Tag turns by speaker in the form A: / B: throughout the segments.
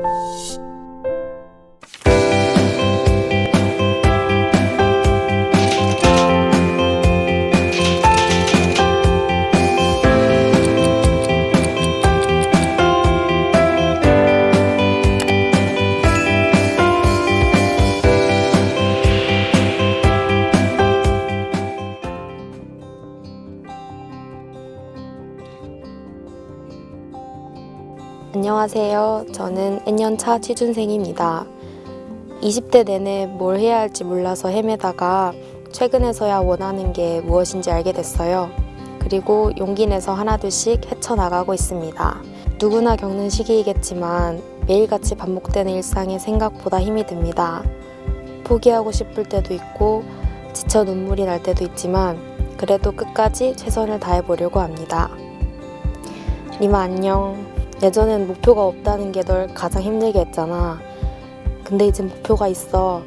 A: 嗯。 안녕하세요. 저는 N년차 취준생입니다. 20대 내내 뭘 해야 할지 몰라서 헤매다가 최근에서야 원하는 게 무엇인지 알게 됐어요. 그리고 용기 내서 하나둘씩 헤쳐나가고 있습니다. 누구나 겪는 시기이겠지만 매일같이 반복되는 일상에 생각보다 힘이 듭니다. 포기하고 싶을 때도 있고 지쳐 눈물이 날 때도 있지만 그래도 끝까지 최선을 다해보려고 합니다. 니마 안녕. 예전엔 목표가 없다는 게 널 가장 힘들게 했잖아. 근데 이제 목표가 있어.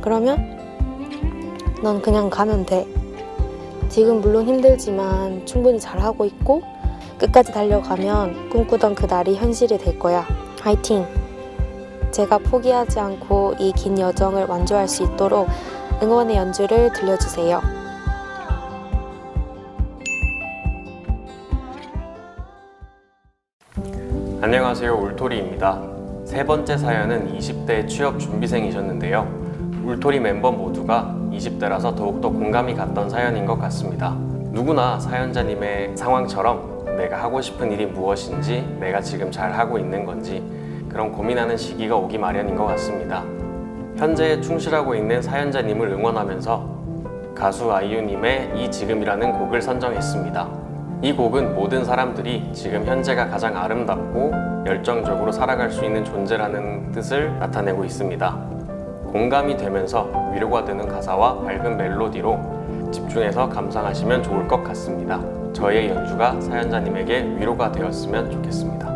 A: 그러면 넌 그냥 가면 돼. 지금 물론 힘들지만 충분히 잘하고 있고 끝까지 달려가면 꿈꾸던 그 날이 현실이 될 거야. 화이팅! 제가 포기하지 않고 이 긴 여정을 완주할 수 있도록 응원의 연주를 들려주세요.
B: 안녕하세요 울토리입니다. 세 번째 사연은 20대 취업 준비생이셨는데요. 울토리 멤버 모두가 20대라서 더욱더 공감이 갔던 사연인 것 같습니다. 누구나 사연자님의 상황처럼 내가 하고 싶은 일이 무엇인지 내가 지금 잘 하고 있는 건지 그런 고민하는 시기가 오기 마련인 것 같습니다. 현재에 충실하고 있는 사연자님을 응원하면서 가수 아이유님의 이 지금이라는 곡을 선정했습니다. 이 곡은 모든 사람들이 지금 현재가 가장 아름답고 열정적으로 살아갈 수 있는 존재라는 뜻을 나타내고 있습니다. 공감이 되면서 위로가 되는 가사와 밝은 멜로디로 집중해서 감상하시면 좋을 것 같습니다. 저의 연주가 사연자님에게 위로가 되었으면 좋겠습니다.